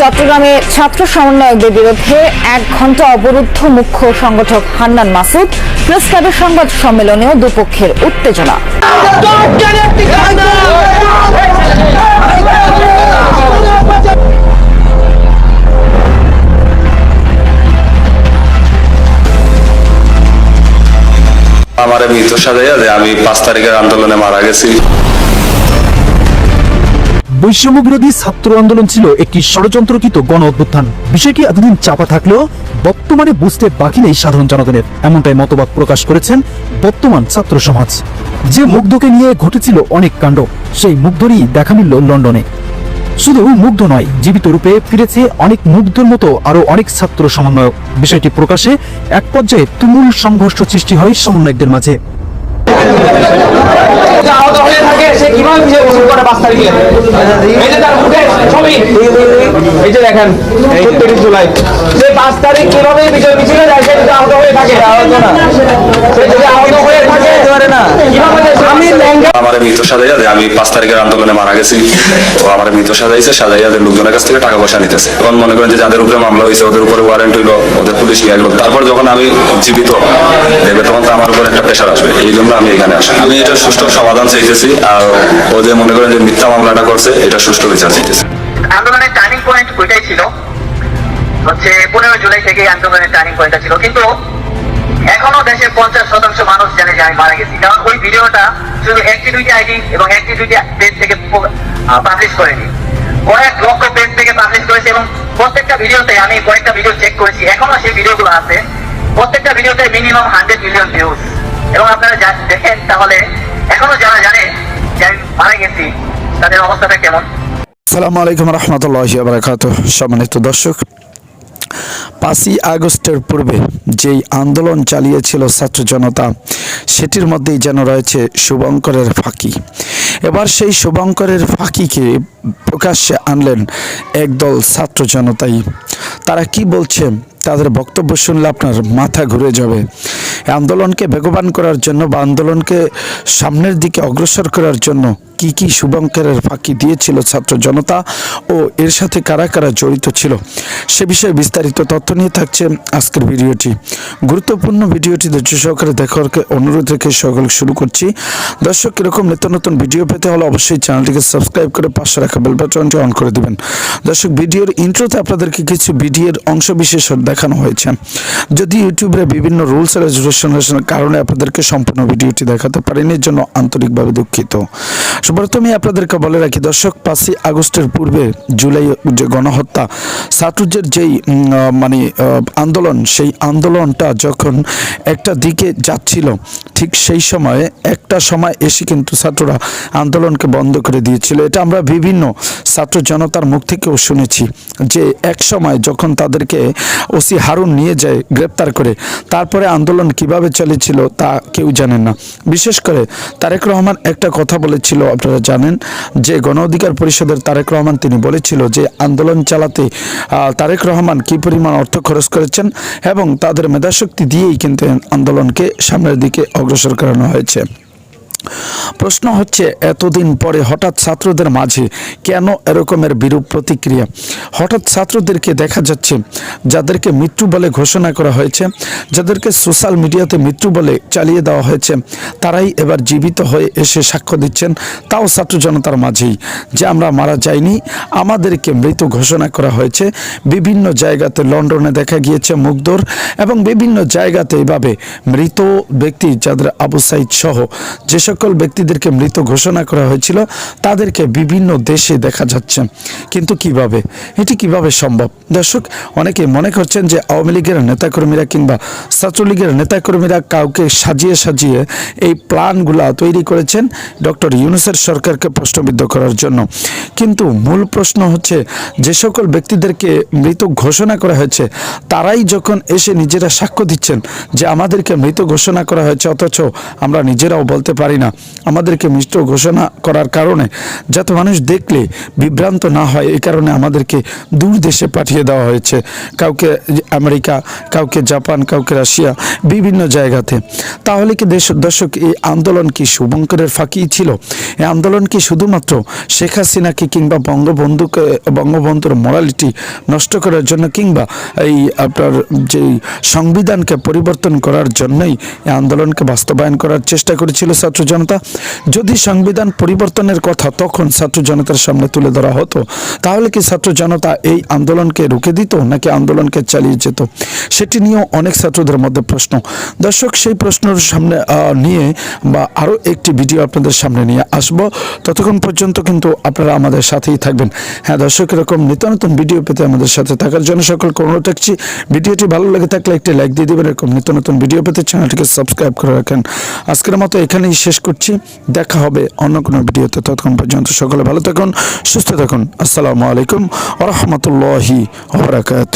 চট্টগ্রামে ছাত্র সমন্বয়কদের বিরুদ্ধে এক ঘণ্টা অবরুদ্ধ মুখ্য সংগঠক হান্নান মাসুদ প্রেস ক্লাবের সংবাদ সম্মেলনেও দুপক্ষের উত্তেজনা। আমার মৃত সাজাইয়া যে আমি পাঁচ তারিখের আন্দোলনে মারা গেছি। বৈষম্য বিরোধী ছাত্র আন্দোলন ছিল একটি ষড়যন্ত্রকৃত গণ অভ্যুত্থান বিষয়টি এতদিন চাপা থাকলেও বর্তমানে বুঝতে বাকি নেই সাধারণ জনগণের, এমনটাই মতবাদ প্রকাশ করেছেন বর্তমান ছাত্র সমাজ। যে মুগ্ধকে নিয়ে ঘটেছিল অনেক কাণ্ড, সেই মুগ্ধরই দেখা মিলল লন্ডনে। শুধু মুগ্ধ নয়, জীবিত রূপে ফিরেছে অনেক মুগ্ধর মতো আরও অনেক ছাত্র সমন্বয়ক। বিষয়টি প্রকাশে এক পর্যায়ে তুমুল সংঘর্ষ সৃষ্টি হয় সমন্বয়কদের মাঝে যে আহত হয়ে থাকে সে কীভাবে বিজয় ঘোষণা করে পাঁচ তারিখে। এই যে তার ফুটেজ ছবি। এই যে দেখেন সত্তরিশ জুলাই। সে পাঁচ তারিখ কীভাবে বিজয় মিছিলে যায় সে যদি আহত হয়ে থাকে আহত না সে যদি আহত হয়ে থাকে না। কীভাবে যে আমার মৃত সাজাইয়া আমি পাঁচ তারিখের আন্দোলনে মারা গেছি। তো আমার মৃত সাজাইছে সাজাইয়া লোকজনের কাছ থেকে টাকা পয়সা নিতেছে। এখন মনে করেন যে যাদের উপরে মামলা হয়েছে ওদের উপরে ওয়ারেন্ট হইল ওদের পুলিশ নিয়ে গেলো তারপর যখন আমি জীবিত দেখবে তখন তো আমার উপর একটা প্রেশার আসবে। এই জন্য আমি এখানে আসি। আমি এটা সুষ্ঠু সমাধান চাইতেছি। আর ও যে মনে করেন যে মিথ্যা মামলাটা করছে এটা সুষ্ঠু বিচার চাইতেছি। আন্দোলনের টার্নিং পয়েন্ট ওইটাই ছিল? হচ্ছে পনেরো জুলাই থেকে আন্দোলনের টার্নিং পয়েন্টটা ছিল। কিন্তু এখনও দেশের পঞ্চাশ শতাংশ মানুষ জানে যে আমি মারা গেছি। কারণ ওই ভিডিওটা শুধু একটি দুইটি আইডি এবং একটি দুইটি পেজ থেকে পাবলিশ করেনি। কয়েক লক্ষ পেজ থেকে পাবলিশ করেছে এবং প্রত্যেকটা ভিডিওতে আমি কয়েকটা ভিডিও চেক করেছি। এখনও সেই ভিডিওগুলো আছে। প্রত্যেকটা ভিডিওতে মিনিমাম হান্ড্রেড মিলিয়ন ভিউজ এবং আপনারা যা- দেখেন তাহলে এখনও যারা জানে যে আমি মারা গেছি, তাদের অবস্থাটা কেমন? সালামু আলাইকুম রহমতুল্লাহ বারাকাত সম্মানিত দর্শক পাঁচই আগস্টের পূর্বে যেই আন্দোলন চালিয়েছিল ছাত্র জনতা, সেটির মধ্যেই যেন রয়েছে শুভঙ্করের ফাঁকি। এবার সেই শুভঙ্করের ফাঁকিকে প্রকাশ্যে আনলেন একদল ছাত্র জনতাই। তারা কি বলছে, তাদের বক্তব্য শুনলে আপনার মাথা ঘুরে যাবে। আন্দোলনকে বেগবান করার জন্য বা আন্দোলনকে সামনের দিকে অগ্রসর করার জন্য কি কি শুভঙ্করের ফাঁকি দিয়েছিল ছাত্র জনতা ও এর সাথে কারা কারা জড়িত ছিল? সে বিষয়ে বিস্তারিত তথ্য নিয়ে থাকছে আজকের ভিডিওটি। গুরুত্বপূর্ণ ভিডিওটি ধৈর্য সহকারে দেখার অনুরোধ রেখে সকল শুরু করছি। দর্শক, এরকম নিত্য নতুন ভিডিও পেতে হলে অবশ্যই চ্যানেলটিকে সাবস্ক্রাইব করে পাশে রাখা বেল অন করে দিবেন। দর্শক, ভিডিওর ইন্ট্রোতে আপনাদেরকে কিছু ভিডিওর অংশ বিশেষ দেখানো হয়েছে। যদি ইউটিউবের বিভিন্ন রুলস এন্ড কারণে আপনাদেরকে সম্পূর্ণ ভিডিওটি দেখাতে পারিনি এর জন্য আন্তরিকভাবে দুঃখিত। প্রথমে আপনাদেরকে বলে রাখি, দর্শক, পাঁচই আগস্টের পূর্বে জুলাই যে গণহত্যা ছাত্রদের যেই মানে আন্দোলন, সেই আন্দোলনটা যখন একটা দিকে যাচ্ছিল, ঠিক সেই সময়ে, একটা সময় এসে কিন্তু ছাত্ররা আন্দোলনকে বন্ধ করে দিয়েছিল। এটা আমরা বিভিন্ন ছাত্র জনতার মুখ থেকেও শুনেছি যে এক সময় যখন তাদেরকে ওসি হারুন নিয়ে যায় গ্রেপ্তার করে, তারপরে আন্দোলন কীভাবে চলেছিল তা কেউ জানেন না। বিশেষ করে তারেক রহমান একটা কথা বলেছিল আপনারা জানেন যে গণ অধিকার পরিষদের তারেক রহমান তিনি বলেছিল যে আন্দোলন চালাতে তারেক রহমান কি পরিমাণ অর্থ খরচ করেছেন এবং তাদের মেধাশক্তি দিয়েই কিন্তু আন্দোলনকে সামনের দিকে অগ্রসর করানো হয়েছে। প্রশ্ন হচ্ছে, এতদিন পরে হঠাৎ ছাত্রদের মাঝে কেন এরকমের বিরূপ প্রতিক্রিয়া? হঠাৎ ছাত্রদেরকে দেখা যাচ্ছে, যাদেরকে মৃত্যু বলে ঘোষণা করা হয়েছে, যাদেরকে সোশ্যাল মিডিয়াতে মৃত্যু বলে চালিয়ে দেওয়া হয়েছে, তারাই এবার জীবিত হয়ে এসে সাক্ষ্য দিচ্ছেন, তাও ছাত্র জনতার মাঝেই, যে আমরা মারা যাইনি, আমাদেরকে মৃত ঘোষণা করা হয়েছে। বিভিন্ন জায়গাতে লন্ডনে দেখা গিয়েছে মুগ্ধর এবং বিভিন্ন জায়গাতে এভাবে মৃত ব্যক্তি যাদের আবু সাইদ সহ যে সকল ব্যক্তিদেরকে মৃত ঘোষণা করা হয়েছিল। তাদেরকে বিভিন্ন দেশে দেখা যাচ্ছে। কিন্তু কীভাবে? এটি কীভাবে সম্ভব? দর্শক, অনেকে মনে করছেন যে আওয়ামী লীগের নেতাকর্মীরা কিংবা ছাত্রলীগের নেতাকর্মীরা কাউকে সাজিয়ে সাজিয়ে এই প্ল্যানগুলা তৈরি করেছেন ডক্টর ইউনুসের সরকারকে প্রশ্নবিদ্ধ করার জন্য। কিন্তু মূল প্রশ্ন হচ্ছে, যে সকল ব্যক্তিদেরকে মৃত ঘোষণা করা হয়েছে, তারাই যখন এসে নিজেরা সাক্ষ্য দিচ্ছেন যে আমাদেরকে মৃত ঘোষণা করা হয়েছে, অথচ আমরা নিজেরাও বলতে পারি কিনা আমাদেরকে মিষ্ট ঘোষণা করার কারণে যাতে মানুষ দেখলে বিভ্রান্ত না হয়, এই কারণে আমাদেরকে দূর দেশে পাঠিয়ে দেওয়া হয়েছে। কাউকে আমেরিকা, কাউকে জাপান, কাউকে রাশিয়া, বিভিন্ন জায়গাতে। তাহলে কি দেশ, দর্শক, এই আন্দোলন কি শুভঙ্করের ফাঁকি ছিল? এই আন্দোলন কি শুধুমাত্র শেখ হাসিনাকে কিংবা বঙ্গবন্ধুকে, বঙ্গবন্ধুর মোরালিটি নষ্ট করার জন্য কিংবা এই আপনার যেই সংবিধানকে পরিবর্তন করার জন্যই এই আন্দোলনকে বাস্তবায়ন করার চেষ্টা করেছিল ছাত্র জনতা যদি সংবিধান পরিবর্তনের কথা তখন ছাত্র জনতার সামনে তুলে ধরা হতো, তাহলে কি ছাত্র জনতা এই আন্দোলনকে রুখে দিত নাকি আন্দোলনকে চালিয়ে যেত? সেটি নিয়েও অনেক ছাত্রদের মধ্যে প্রশ্ন। দর্শক, সেই প্রশ্নের সামনে নিয়ে বা আরও একটি ভিডিও আপনাদের সামনে নিয়ে আসব। ততক্ষণ পর্যন্ত কিন্তু আপনারা আমাদের সাথেই থাকবেন। হ্যাঁ দর্শক, এরকম নিত্য নতুন ভিডিও পেতে আমাদের সাথে থাকার জন্য সকলকে অনুরোধ রাখছি। ভিডিওটি ভালো লেগে থাকলে একটি লাইক দিয়ে দেবেন। এরকম নিত্য নতুন ভিডিও পেতে চ্যানেলটিকে সাবস্ক্রাইব করে রাখেন। আজকের মতো এখানেই শেষ করছি। দেখা হবে অন্য কোনো ভিডিওতে। ততক্ষণ পর্যন্ত সকলে ভালো থাকুন, সুস্থ থাকুন। আসসালামু আলাইকুম আ ওবরাকাত